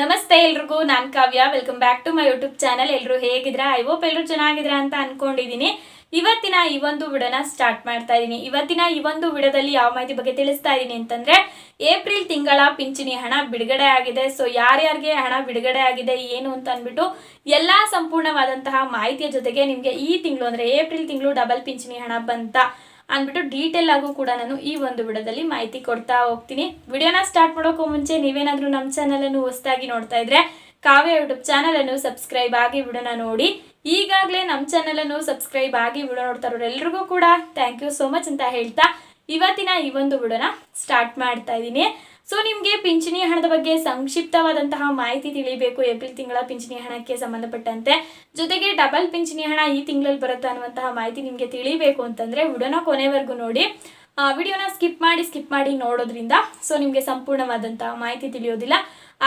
ನಮಸ್ತೆ ಎಲ್ರಿಗೂ, ನಾನ್ Kavya. Welcome back to my YouTube channel ಎಲ್ಲರೂ ಹೇಗಿದ್ರ ಐ ಹೋಪ್ ಎಲ್ಲರೂ ಚೆನ್ನಾಗಿದ್ರ ಅಂತ ಅನ್ಕೊಂಡಿದೀನಿ. ಇವತ್ತಿನ ಈ ಒಂದು ವಿಡೋನ ಸ್ಟಾರ್ಟ್ ಮಾಡ್ತಾ ಇದ್ದೀನಿ ಇವತ್ತಿನ ಈ ಒಂದು ವಿಡೋದಲ್ಲಿ ಯಾವ ಮಾಹಿತಿ ಬಗ್ಗೆ ತಿಳಿಸ್ತಾ ಇದ್ದೀನಿ ಅಂತಂದ್ರೆ, ಏಪ್ರಿಲ್ ತಿಂಗಳ ಪಿಂಚಣಿ ಹಣ ಬಿಡುಗಡೆ ಆಗಿದೆ. ಸೊ ಯಾರ್ಯಾರಿಗೆ ಹಣ ಬಿಡುಗಡೆ ಆಗಿದೆ, ಏನು ಅಂತ ಅಂದ್ಬಿಟ್ಟು ಎಲ್ಲಾ ಸಂಪೂರ್ಣವಾದಂತಹ ಮಾಹಿತಿಯ ಜೊತೆಗೆ ನಿಮಗೆ ಈ ತಿಂಗಳು ಅಂದ್ರೆ ಏಪ್ರಿಲ್ ತಿಂಗಳು ಡಬಲ್ ಪಿಂಚಣಿ ಹಣ ಬಂತ. ಅಂದ್ಬಿಟ್ಟು ಡೀಟೇಲ್ ಆಗು ಕೂಡ ನಾನು ಈ ಒಂದು ವಿಡಿಯೋದಲ್ಲಿ ಮಾಹಿತಿ ಕೊಡ್ತಾ ಹೋಗ್ತೀನಿ. ವಿಡಿಯೋನ ಸ್ಟಾರ್ಟ್ ಮಾಡೋಕ್ಕೂ ಮುಂಚೆ ನೀವೇನಾದರೂ ನಮ್ಮ ಚಾನಲನ್ನು ಹೊಸದಾಗಿ ನೋಡ್ತಾ ಇದ್ರೆ ಕಾವ್ಯ ಯೂಟ್ಯೂಬ್ ಚಾನಲನ್ನು ಸಬ್ಸ್ಕ್ರೈಬ್ ಆಗಿ ವಿಡಿಯೋನ ನೋಡಿ. ಈಗಾಗಲೇ ನಮ್ಮ ಚಾನಲನ್ನು ಸಬ್ಸ್ಕ್ರೈಬ್ ಆಗಿ ವಿಡಿಯೋ ನೋಡ್ತಾ ಎಲ್ಲರಿಗೂ ಕೂಡ ಥ್ಯಾಂಕ್ ಯು ಸೋ ಮಚ್ ಅಂತ ಹೇಳ್ತಾ ಇವತ್ತಿನ ಈ ಒಂದು ವಿಡಿಯೋನ ಸ್ಟಾರ್ಟ್ ಮಾಡ್ತಾ ಇದ್ದೀನಿ. ಸೊ ನಿಮಗೆ ಪಿಂಚಣಿ ಹಣದ ಬಗ್ಗೆ ಸಂಕ್ಷಿಪ್ತವಾದಂತಹ ಮಾಹಿತಿ ತಿಳಿಬೇಕು ಏಪ್ರಿಲ್ ತಿಂಗಳ ಪಿಂಚಣಿ ಹಣಕ್ಕೆ ಸಂಬಂಧಪಟ್ಟಂತೆ. ಜೊತೆಗೆ ಡಬಲ್ ಪಿಂಚಣಿ ಹಣ ಈ ತಿಂಗಳಲ್ಲಿ ಬರುತ್ತೆ ಅನ್ನುವಂತಹ ಮಾಹಿತಿ ನಿಮಗೆ ತಿಳಿಬೇಕು ಅಂತಂದ್ರೆ ವಿಡಿಯೋನ ಕೊನೆವರೆಗೂ ನೋಡಿ. ವಿಡಿಯೋನ ಸ್ಕಿಪ್ ಮಾಡಿ ಸ್ಕಿಪ್ ಮಾಡಿ ನೋಡೋದ್ರಿಂದ ಸೊ, ನಿಮಗೆ ಸಂಪೂರ್ಣವಾದಂತಹ ಮಾಹಿತಿ ತಿಳಿಯೋದಿಲ್ಲ.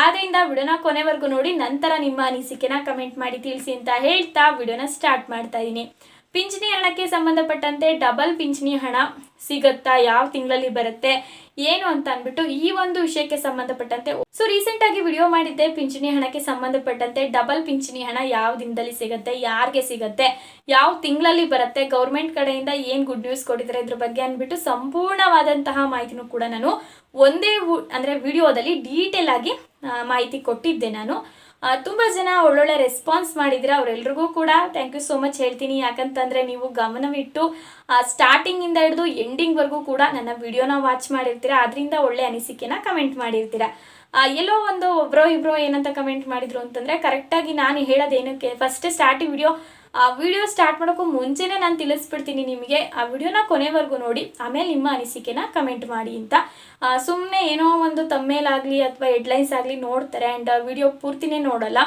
ಆದ್ದರಿಂದ ವಿಡಿಯೋನ ಕೊನೆವರೆಗೂ ನೋಡಿ, ನಂತರ ನಿಮ್ಮ ಅನಿಸಿಕೆನ ಕಮೆಂಟ್ ಮಾಡಿ ತಿಳಿಸಿ ಅಂತ ಹೇಳ್ತಾ ವಿಡಿಯೋನ ಸ್ಟಾರ್ಟ್ ಮಾಡ್ತಾ ಇದ್ದೀನಿ ಪಿಂಚಣಿ ಹಣಕ್ಕೆ ಸಂಬಂಧಪಟ್ಟಂತೆ ಡಬಲ್ ಪಿಂಚಣಿ ಹಣ ಸಿಗತ್ತಾ ಯಾವ ತಿಂಗಳಲ್ಲಿ ಬರುತ್ತೆ, ಏನು ಅಂತ ಅಂದ್ಬಿಟ್ಟು ಈ ಒಂದು ವಿಷಯಕ್ಕೆ ಸಂಬಂಧಪಟ್ಟಂತೆ ಸೊ ರೀಸೆಂಟ್ ಆಗಿ ವಿಡಿಯೋ ಮಾಡಿದ್ದೆ, ಪಿಂಚಣಿ ಹಣಕ್ಕೆ ಸಂಬಂಧಪಟ್ಟಂತೆ ಡಬಲ್ ಪಿಂಚಣಿ ಹಣ ಯಾವ ದಿನದಲ್ಲಿ ಸಿಗುತ್ತೆ, ಯಾರಿಗೆ ಸಿಗುತ್ತೆ, ಯಾವ ತಿಂಗಳಲ್ಲಿ ಬರುತ್ತೆ ಗೌರ್ಮೆಂಟ್ ಕಡೆಯಿಂದ ಏನ್ ಗುಡ್ ನ್ಯೂಸ್ ಕೊಟ್ಟಿದ್ದಾರೆ ಇದ್ರ ಬಗ್ಗೆ ಅಂದ್ಬಿಟ್ಟು ಸಂಪೂರ್ಣವಾದಂತಹ ಮಾಹಿತಿನೂ ಕೂಡ ನಾನು ಒಂದೇ ಅಂದ್ರೆ ವಿಡಿಯೋದಲ್ಲಿ ಡೀಟೇಲ್ ಆಗಿ ಮಾಹಿತಿ ಕೊಟ್ಟಿದ್ದೆ ನಾನು. ತುಂಬಾ ಜನ ಒಳ್ಳೊಳ್ಳೆ ರೆಸ್ಪಾನ್ಸ್ ಮಾಡಿದ್ರೆ ಅವರೆಲ್ರಿಗೂ ಕೂಡ ಥ್ಯಾಂಕ್ ಯು ಸೋ ಮಚ್ ಹೇಳ್ತೀನಿ. ಯಾಕಂತಂದ್ರೆ ನೀವು ಗಮನವಿಟ್ಟು ಸ್ಟಾರ್ಟಿಂಗ್ ಇಂದ ಹಿಡಿದು ಎಂಡಿಂಗ್ ವರೆಗೂ ಕೂಡ ನನ್ನ ವಿಡಿಯೋನ ವಾಚ್ ಮಾಡಿರ್ತೀರಾ, ಅದರಿಂದ ಒಳ್ಳೆ ಅನಿಸಿಕೆನ ಕಮೆಂಟ್ ಮಾಡಿರ್ತೀರಾ. ಎಲ್ಲೋ ಒಂದು ಒಬ್ರೋ ಇಬ್ರೋ ಏನಂತ ಕಮೆಂಟ್ ಮಾಡಿದ್ರು ಅಂತಂದ್ರೆ ಕರೆಕ್ಟಾಗಿ ನಾನು ಹೇಳೋದೇನಕ್ಕೆ ಫಸ್ಟ್ ಸ್ಟಾರ್ಟಿಂಗ್ ವಿಡಿಯೋ ಆ ವಿಡಿಯೋ ಸ್ಟಾರ್ಟ್ ಮಾಡೋಕ್ಕೂ ಮುಂಚೆನೇ ನಾನು ತಿಳಿಸ್ಬಿಡ್ತೀನಿ ನಿಮಗೆ. ಆ ವಿಡಿಯೋನ ಕೊನೆವರೆಗೂ ನೋಡಿ, ಆಮೇಲೆ ನಿಮ್ಮ ಅನಿಸಿಕೆನ ಕಮೆಂಟ್ ಮಾಡಿ ಅಂತ. ಸುಮ್ಮನೆ ಏನೋ ಒಂದು ತಮ್ಮೇಲಾಗಲಿ ಅಥವಾ ಹೆಡ್ಲೈನ್ಸ್ ಆಗಲಿ ನೋಡ್ತಾರೆ ಆ್ಯಂಡ್ ವಿಡಿಯೋ ಪೂರ್ತಿನೇ ನೋಡಲ್ಲ.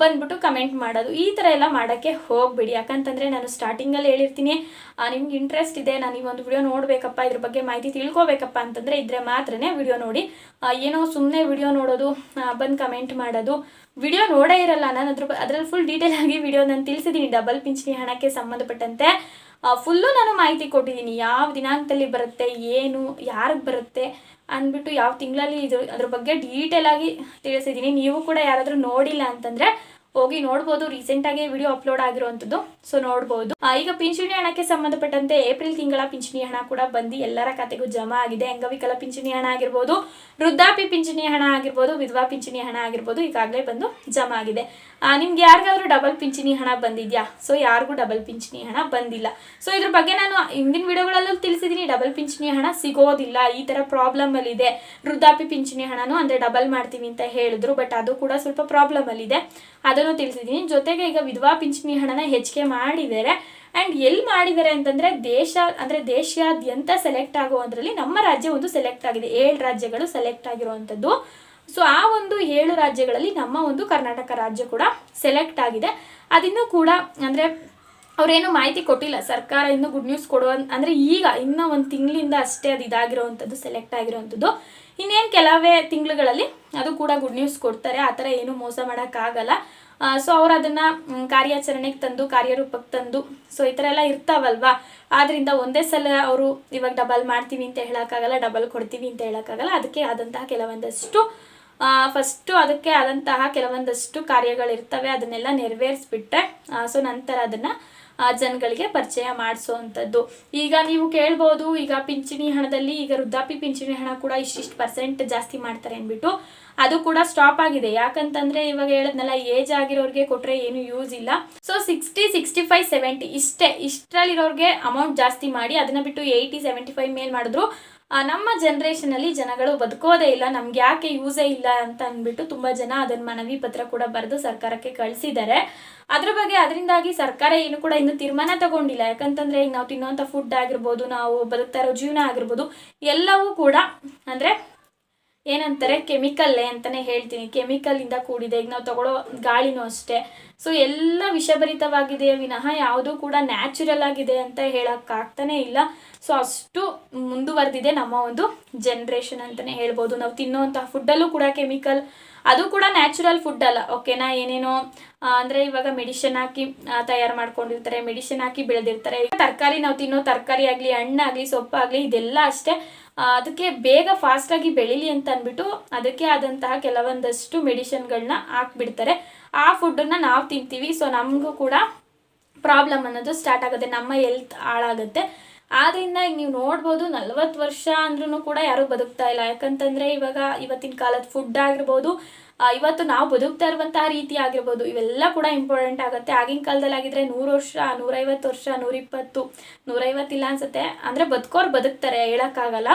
ಬಂದ್ಬಿಟ್ಟು ಕಮೆಂಟ್ ಮಾಡೋದು. ಈ ಥರ ಎಲ್ಲ ಮಾಡೋಕ್ಕೆ ಹೋಗಬೇಡಿ. ಯಾಕಂತಂದರೆ ನಾನು ಸ್ಟಾರ್ಟಿಂಗಲ್ಲಿ ಹೇಳಿರ್ತೀನಿ ನಿಮ್ಗೆ ಇಂಟ್ರೆಸ್ಟ್ ಇದೆ, ನಾನು ಈ ಒಂದು ವಿಡಿಯೋ ನೋಡಬೇಕಪ್ಪ, ಇದ್ರ ಬಗ್ಗೆ ಮಾಹಿತಿ ತಿಳ್ಕೊಬೇಕಪ್ಪ ಅಂತಂದರೆ ಇದ್ರೆ ಮಾತ್ರನೇ ವಿಡಿಯೋ ನೋಡಿ. ಏನೋ ಸುಮ್ಮನೆ ವಿಡಿಯೋ ನೋಡೋದು ಬಂದು ಕಮೆಂಟ್ ಮಾಡೋದು. ವಿಡಿಯೋ ನೋಡೇ ಇರಲ್ಲ. ನಾನು ಅದ್ರ ಅದರಲ್ಲಿ ಫುಲ್ ಡೀಟೇಲ್ ಆಗಿ ವಿಡಿಯೋ ನಾನು ತಿಳಿಸಿದ್ದೀನಿ ಡಬಲ್ ಪಿಂಚಣಿ ಹಣಕ್ಕೆ ಸಂಬಂಧಪಟ್ಟಂತೆ. ಫುಲ್ಲು ನಾನು ಮಾಹಿತಿ ಕೊಟ್ಟಿದ್ದೀನಿ. ಯಾವ ದಿನಾಂಕದಲ್ಲಿ ಬರುತ್ತೆ, ಏನು, ಯಾರಿಗೆ ಬರುತ್ತೆ ಅಂದ್ಬಿಟ್ಟು ಯಾವ ತಿಂಗಳಲ್ಲಿ ಇದು, ಅದ್ರ ಬಗ್ಗೆ ಡೀಟೇಲಾಗಿ ತಿಳಿಸಿದ್ದೀನಿ. ನೀವು ಕೂಡ ಯಾರಾದರೂ ನೋಡಿಲ್ಲ ಅಂತಂದರೆ ಹೋಗಿ ನೋಡ್ಬೋದು. ರೀಸೆಂಟಾಗಿ ವಿಡಿಯೋ ಅಪ್ಲೋಡ್ ಆಗಿರುವಂಥದ್ದು. ಸೊ ನೋಡ್ಬೋದು. ಈಗ ಪಿಂಚಣಿ ಹಣಕ್ಕೆ ಸಂಬಂಧಪಟ್ಟಂತೆ ಏಪ್ರಿಲ್ ತಿಂಗಳ ಪಿಂಚಣಿ ಹಣ ಕೂಡ ಬಂದು ಎಲ್ಲರ ಖಾತೆಗೂ ಜಮಾ ಆಗಿದೆ. ಅಂಗವಿಕಲ ಪಿಂಚಣಿ ಹಣ ಆಗಿರ್ಬೋದು ವೃದ್ಧಾಪಿ ಪಿಂಚಣಿ ಹಣ ಆಗಿರ್ಬೋದು, ವಿಧವಾ ಪಿಂಚಣಿ ಹಣ ಆಗಿರ್ಬೋದು ಈಗಾಗಲೇ ಬಂದು ಜಮಾ ಆಗಿದೆ. ನಿಮ್ಗೆ ಯಾರಿಗಾದ್ರೂ ಡಬಲ್ ಪಿಂಚಣಿ ಹಣ ಬಂದಿದ್ಯಾ? ಸೊ ಯಾರಿಗೂ ಡಬಲ್ ಪಿಂಚಣಿ ಹಣ ಬಂದಿಲ್ಲ. ಸೊ ಇದ್ರ ಬಗ್ಗೆ ನಾನು ಹಿಂದಿನ ವಿಡಿಯೋಗಳಲ್ಲೂ ತಿಳಿಸಿದ್ದೀನಿ ಡಬಲ್ ಪಿಂಚಣಿ ಹಣ ಸಿಗೋದಿಲ್ಲ. ಈ ಥರ ಪ್ರಾಬ್ಲಮ್ ಅಲ್ಲಿ ಇದೆ. ವೃದ್ಧಾಪಿ ಪಿಂಚಣಿ ಹಣನೂ ಅಂದರೆ ಡಬಲ್ ಮಾಡ್ತೀವಿ ಅಂತ ಹೇಳಿದ್ರು. ಬಟ್ ಅದು ಕೂಡ ಸ್ವಲ್ಪ ಪ್ರಾಬ್ಲಮ್ ಅಲ್ಲಿ ಇದೆ. ಅದನ್ನು ತಿಳಿಸಿದ್ದೀನಿ ಜೊತೆಗೆ ಈಗ ವಿಧವಾ ಪಿಂಚಣಿ ಹಣನ ಹೆಚ್ಚಿಗೆ ಮಾಡಿದ್ದಾರೆ ಆ್ಯಂಡ್ ಎಲ್ಲಿ ಮಾಡಿದ್ದಾರೆ ಅಂತಂದರೆ ದೇಶ, ಅಂದರೆ ದೇಶಾದ್ಯಂತ ಸೆಲೆಕ್ಟ್ ಆಗುವುದರಲ್ಲಿ ನಮ್ಮ ರಾಜ್ಯ ಒಂದು ಸೆಲೆಕ್ಟ್ ಆಗಿದೆ. ಏಳು ರಾಜ್ಯಗಳು ಸೆಲೆಕ್ಟ್ ಆಗಿರುವಂಥದ್ದು. ಸೊ ಆ ಒಂದು ಏಳು ರಾಜ್ಯಗಳಲ್ಲಿ ನಮ್ಮ ಒಂದು ಕರ್ನಾಟಕ ರಾಜ್ಯ ಕೂಡ ಸೆಲೆಕ್ಟ್ ಆಗಿದೆ. ಅದಿನ್ನೂ ಕೂಡ ಅಂದರೆ ಅವ್ರೇನು ಮಾಹಿತಿ ಕೊಟ್ಟಿಲ್ಲ. ಸರ್ಕಾರ ಇನ್ನೂ ಗುಡ್ ನ್ಯೂಸ್ ಕೊಡುವ ಅಂದರೆ ಈಗ ಇನ್ನೂ ಒಂದು ತಿಂಗಳಿಂದ ಅಷ್ಟೇ ಅದು ಇದಾಗಿರೋವಂಥದ್ದು ಸೆಲೆಕ್ಟ್ ಆಗಿರೋವಂಥದ್ದು. ಇನ್ನೇನು ಕೆಲವೇ ತಿಂಗಳುಗಳಲ್ಲಿ ಅದು ಕೂಡ ಗುಡ್ ನ್ಯೂಸ್ ಕೊಡ್ತಾರೆ. ಆ ಥರ ಏನು ಮೋಸ ಮಾಡೋಕ್ಕಾಗಲ್ಲ. ಸೊ ಅವ್ರು ಅದನ್ನು ಕಾರ್ಯಾಚರಣೆಗೆ ತಂದು ಕಾರ್ಯರೂಪಕ್ಕೆ ತಂದು ಸೊ ಈ ಥರ ಎಲ್ಲ ಇರ್ತಾವಲ್ವಾ? ಆದ್ರಿಂದ ಒಂದೇ ಸಲ ಅವರು ಇವಾಗ ಡಬಲ್ ಮಾಡ್ತೀವಿ ಅಂತ ಹೇಳೋಕ್ಕಾಗಲ್ಲ ಡಬಲ್ ಕೊಡ್ತೀವಿ ಅಂತ ಹೇಳೋಕ್ಕಾಗಲ್ಲ, ಅದಕ್ಕೆ ಆದಂತಹ ಕೆಲವೊಂದಷ್ಟು ಫಸ್ಟು ಅದಕ್ಕೆ ಆದಂತಹ ಕೆಲವೊಂದಷ್ಟು ಕಾರ್ಯಗಳಿರ್ತವೆ, ಅದನ್ನೆಲ್ಲ ನೆರವೇರಿಸ್ಬಿಟ್ರೆ ಸೊ ನಂತರ ಅದನ್ನು ಜನಗಳಿಗೆ ಪರಿಚಯ ಮಾಡಿಸೋವಂಥದ್ದು ಈಗ ನೀವು ಕೇಳ್ಬೋದು, ಈಗ ಪಿಂಚಣಿ ಹಣದಲ್ಲಿ ಈಗ ವೃದ್ಧಾಪಿ ಪಿಂಚಣಿ ಹಣ ಕೂಡ ಇಷ್ಟಿಷ್ಟು ಪರ್ಸೆಂಟ್ ಜಾಸ್ತಿ ಮಾಡ್ತಾರೆ ಅಂದ್ಬಿಟ್ಟು ಅದು ಕೂಡ ಸ್ಟಾಪ್ ಆಗಿದೆ. ಯಾಕಂತಂದ್ರೆ ಇವಾಗ ಹೇಳದ್ನಲ್ಲ, ಏಜ್ ಆಗಿರೋರಿಗೆ ಕೊಟ್ರೆ ಏನು ಯೂಸ್ ಇಲ್ಲ. So sixty sixty five seventy ಇಷ್ಟೇ. ಇಷ್ಟರಲ್ಲಿರೋರಿಗೆ ಅಮೌಂಟ್ ಜಾಸ್ತಿ ಮಾಡಿ, ಅದನ್ನ ಬಿಟ್ಟು ಏಯ್ಟಿ ಸೆವೆಂಟಿ ಫೈವ್ ಮೇಲ್ ಮಾಡಿದ್ರು ನಮ್ಮ ಜನ್ರೇಷನಲ್ಲಿ ಜನಗಳು ಬದುಕೋದೇ ಇಲ್ಲ, ನಮ್ಗೆ ಯಾಕೆ ಯೂಸೇ ಇಲ್ಲ ಅಂತ ಅಂದ್ಬಿಟ್ಟು ತುಂಬಾ ಜನ ಅದನ್ನ ಮನವಿ ಪತ್ರ ಕೂಡ ಬರೆದು ಸರ್ಕಾರಕ್ಕೆ ಕಳಿಸಿದ್ದಾರೆ. ಅದ್ರ ಬಗ್ಗೆ ಅದರಿಂದಾಗಿ ಸರ್ಕಾರ ಏನು ಕೂಡ ಇನ್ನು ತೀರ್ಮಾನ ತಗೊಂಡಿಲ್ಲ. ಯಾಕಂತಂದ್ರೆ ಈಗ ನಾವು ತಿನ್ನುವಂಥ ಫುಡ್ ಆಗಿರ್ಬೋದು, ನಾವು ಬದುಕ್ತಾ ಇರೋ ಜೀವನ ಆಗಿರ್ಬೋದು, ಎಲ್ಲವೂ ಕೂಡ ಅಂದ್ರೆ ಏನಂತಾರೆ ಕೆಮಿಕಲ್ಲೇ ಅಂತಾನೆ ಹೇಳ್ತೀನಿ. ಕೆಮಿಕಲ್ ಇಂದ ಕೂಡಿದೆ. ಈಗ ನಾವು ತಗೊಳ್ಳೋ ಗಾಳಿನೂ ಅಷ್ಟೇ. ಸೊ ಎಲ್ಲ ವಿಷಭರಿತವಾಗಿದೆ ವಿನಃ ಯಾವುದೂ ಕೂಡ ನ್ಯಾಚುರಲ್ ಆಗಿದೆ ಅಂತ ಹೇಳೋಕ್ಕಾಗ್ತಾನೆ ಇಲ್ಲ. ಸೊ ಅಷ್ಟು ಮುಂದುವರೆದಿದೆ ನಮ್ಮ ಒಂದು ಜನ್ರೇಷನ್ ಅಂತಾನೆ ಹೇಳ್ಬೋದು. ನಾವು ತಿನ್ನುವಂತಹ ಫುಡ್ಡಲ್ಲೂ ಕೂಡ ಕೆಮಿಕಲ್. ಅದು ಕೂಡ ನ್ಯಾಚುರಲ್ ಫುಡ್ ಅಲ್ಲ. ಓಕೆನಾ ಏನೇನೋ ಅಂದರೆ ಇವಾಗ ಮೆಡಿಸಿನ್ ಹಾಕಿ ತಯಾರು ಮಾಡ್ಕೊಂಡಿರ್ತಾರೆ ಮೆಡಿಷನ್ ಹಾಕಿ ಬೆಳೆದಿರ್ತಾರೆ. ತರಕಾರಿ ನಾವು ತಿನ್ನೋ ತರಕಾರಿ ಆಗಲಿ, ಹಣ್ಣಾಗಲಿ, ಸೊಪ್ಪಾಗಲಿ, ಇದೆಲ್ಲ ಅಷ್ಟೇ. ಅದಕ್ಕೆ ಬೇಗ ಫಾಸ್ಟಾಗಿ ಬೆಳೀಲಿ ಅಂತ ಅಂದ್ಬಿಟ್ಟು ಅದಕ್ಕೆ ಆದಂತಹ ಕೆಲವೊಂದಷ್ಟು ಮೆಡಿಷನ್ಗಳನ್ನ ಹಾಕ್ಬಿಡ್ತಾರೆ. ಆ ಫುಡ್ಡನ್ನು ನಾವು ತಿಂತೀವಿ ಸೊ ನಮಗೂ ಕೂಡ ಪ್ರಾಬ್ಲಮ್ ಅನ್ನೋದು ಸ್ಟಾರ್ಟ್ ಆಗುತ್ತೆ, ನಮ್ಮ ಹೆಲ್ತ್ ಹಾಳಾಗುತ್ತೆ. ಆದ್ರಿಂದ ಈಗ ನೀವು ನೋಡ್ಬೋದು, ನಲ್ವತ್ತು ವರ್ಷ ಅಂದ್ರೂ ಕೂಡ ಯಾರೂ ಬದುಕ್ತಾ ಇಲ್ಲ. ಯಾಕಂತಂದ್ರೆ ಇವಾಗ ಇವತ್ತಿನ ಕಾಲದ ಫುಡ್ ಆಗಿರ್ಬೋದು ಇವತ್ತು ನಾವು ಬದುಕ್ತಾ ಇರುವಂತಹ ರೀತಿ ಆಗಿರ್ಬೋದು, ಇವೆಲ್ಲ ಕೂಡ ಇಂಪಾರ್ಟೆಂಟ್ ಆಗುತ್ತೆ. ಆಗಿನ ಕಾಲದಲ್ಲಿ ಆಗಿದ್ರೆ ನೂರು ವರ್ಷ, ನೂರೈವತ್ತು ವರ್ಷ, ನೂರಿಪ್ಪತ್ತು, ನೂರೈವತ್ತಿಲ್ಲ ಅನ್ಸುತ್ತೆ. ಅಂದರೆ ಬದುಕೋರು ಬದುಕ್ತಾರೆ, ಹೇಳೋಕ್ಕಾಗಲ್ಲ.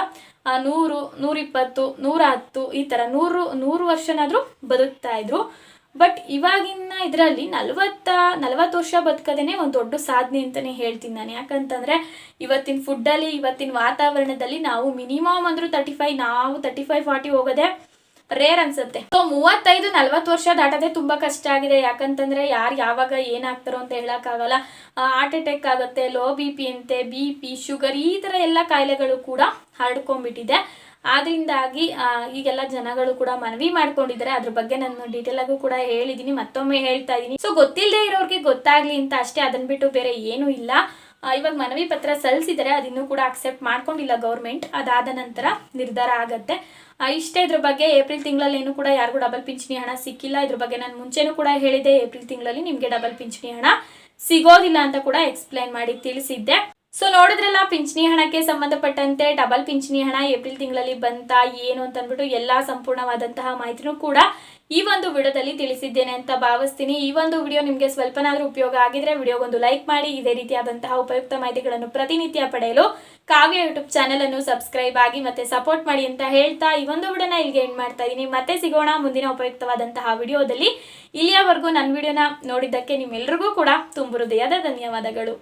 ನೂರು, ನೂರಿಪ್ಪತ್ತು ನೂರ ಹತ್ತು ಈ ಥರ ನೂರು ನೂರು ವರ್ಷನಾದರೂ ಬದುಕ್ತಾ ಇದ್ರು. ಬಟ್ ಇವಾಗಿನ ಇದರಲ್ಲಿ ನಲವತ್ತ, ನಲವತ್ತು ವರ್ಷ ಬದುಕೋದೇನೆ ಒಂದು ದೊಡ್ಡ ಸಾಧನೆ ಅಂತಲೇ ಹೇಳ್ತೀನಿ ನಾನು. ಯಾಕಂತಂದರೆ ಇವತ್ತಿನ ಫುಡ್ಡಲ್ಲಿ ಇವತ್ತಿನ ವಾತಾವರಣದಲ್ಲಿ ನಾವು ಮಿನಿಮಮ್ ಅಂದರೂ ತರ್ಟಿ ಫೈವ್ ನಾವು ತರ್ಟಿ ಫೈವ್ ಫಾರ್ಟಿ ಹೋಗೋದೇ ರೇರ್ ಅನ್ಸುತ್ತೆ. ಸೊ ಮೂವತ್ತೈದು, ನಲ್ವತ್ತು ವರ್ಷ ದಾಟೋದೇ ತುಂಬಾ ಕಷ್ಟ ಆಗಿದೆ. ಯಾಕಂತಂದ್ರೆ ಯಾರು ಯಾವಾಗ ಏನಾಗ್ತಾರೋ ಅಂತ ಹೇಳಕ್ಕಾಗಲ್ಲ. ಹಾರ್ಟ್ ಅಟ್ಯಾಕ್ ಆಗುತ್ತೆ ಲೋ ಬಿ ಪಿ ಅಂತೆ ಬಿ ಪಿ ಶುಗರ್ ಈ ತರ ಎಲ್ಲ ಕಾಯಿಲೆಗಳು ಕೂಡ ಹರಡ್ಕೊಂಡ್ಬಿಟ್ಟಿದೆ. ಆದ್ರಿಂದಾಗಿ ಈಗೆಲ್ಲ ಜನಗಳು ಕೂಡ ಮನವಿ ಮಾಡ್ಕೊಂಡಿದ್ದಾರೆ. ಅದ್ರ ಬಗ್ಗೆ ನಾನು ಡೀಟೇಲ್ ಆಗೂ ಕೂಡ ಹೇಳಿದೀನಿ, ಮತ್ತೊಮ್ಮೆ ಹೇಳ್ತಾ ಇದ್ದೀನಿ ಸೊ ಗೊತ್ತಿಲ್ಲದೆ ಇರೋರಿಗೆ ಗೊತ್ತಾಗ್ಲಿ ಅಂತ ಅಷ್ಟೇ. ಅದನ್ನ ಬಿಟ್ಟು ಬೇರೆ ಏನೂ ಇಲ್ಲ. ಇವಾಗ ಮನವಿ ಪತ್ರ ಸಲ್ಲಿಸಿದರೆ ಅದಿನ್ನೂ ಕೂಡ ಅಕ್ಸೆಪ್ಟ್ ಮಾಡ್ಕೊಂಡಿಲ್ಲ ಗೌರ್ಮೆಂಟ್ ಅದಾದ ನಂತರ ನಿರ್ಧಾರ ಆಗತ್ತೆ. ಇಷ್ಟೇ ಇದ್ರ ಬಗ್ಗೆ ಏಪ್ರಿಲ್ ತಿಂಗಳಲ್ಲಿ ಏನು ಕೂಡ ಯಾರಿಗೂ ಡಬಲ್ ಪಿಂಚಣಿ ಹಣ ಸಿಕ್ಕಿಲ್ಲ. ಇದ್ರ ಬಗ್ಗೆ ನಾನು ಮುಂಚೆನೂ ಕೂಡ ಹೇಳಿದೆ ಏಪ್ರಿಲ್ ತಿಂಗಳಲ್ಲಿ ನಿಮಗೆ ಡಬಲ್ ಪಿಂಚಣಿ ಹಣ ಸಿಗೋದಿಲ್ಲ ಅಂತ ಕೂಡ ಎಕ್ಸ್ಪ್ಲೈನ್ ಮಾಡಿ ತಿಳಿಸಿದ್ದೆ. ಸೊ ನೋಡಿದ್ರಲ್ಲ, ಪಿಂಚಣಿ ಹಣಕ್ಕೆ ಸಂಬಂಧಪಟ್ಟಂತೆ ಡಬಲ್ ಪಿಂಚಣಿ ಹಣ ಏಪ್ರಿಲ್ ತಿಂಗಳಲ್ಲಿ ಬಂತ, ಏನು ಅಂತ ಅಂದ್ಬಿಟ್ಟು ಎಲ್ಲಾ ಸಂಪೂರ್ಣವಾದಂತಹ ಮಾಹಿತಿನೂ ಕೂಡ ಈ ಒಂದು ವಿಡಿಯೋದಲ್ಲಿ ತಿಳಿಸಿದ್ದೇನೆ ಅಂತ ಭಾವಿಸ್ತೀನಿ. ಈ ಒಂದು ವಿಡಿಯೋ ನಿಮಗೆ ಸ್ವಲ್ಪನಾದ್ರೂ ಉಪಯೋಗ ಆಗಿದ್ರೆ ವಿಡಿಯೋಗೊಂದು ಲೈಕ್ ಮಾಡಿ, ಇದೇ ರೀತಿಯಾದಂತಹ ಉಪಯುಕ್ತ ಮಾಹಿತಿಗಳನ್ನು ಪ್ರತಿನಿತ್ಯ ಪಡೆಯಲು ಕಾವ್ಯ ಯೂಟ್ಯೂಬ್ ಚಾನೆಲ್ ಅನ್ನು ಸಬ್ಸ್ಕ್ರೈಬ್ ಆಗಿ ಮತ್ತೆ ಸಪೋರ್ಟ್ ಮಾಡಿ ಅಂತ ಹೇಳ್ತಾ ಈ ಒಂದು ವಿಡಿಯೋನ ಇಲ್ಲಿಗೆ ಎಂಡ್ ಮಾಡ್ತಾ ಇದ್ದೀನಿ. ಮತ್ತೆ ಸಿಗೋಣ ಮುಂದಿನ ಉಪಯುಕ್ತವಾದಂತಹ ವಿಡಿಯೋದಲ್ಲಿ. ಇಲ್ಲಿಯವರೆಗೂ ನನ್ನ ವಿಡಿಯೋನ ನೋಡಿದ್ದಕ್ಕೆ ನಿಮ್ಮೆಲ್ಲರಿಗೂ ಕೂಡ ತುಂಬ ಹೃದಯದ ಧನ್ಯವಾದಗಳು.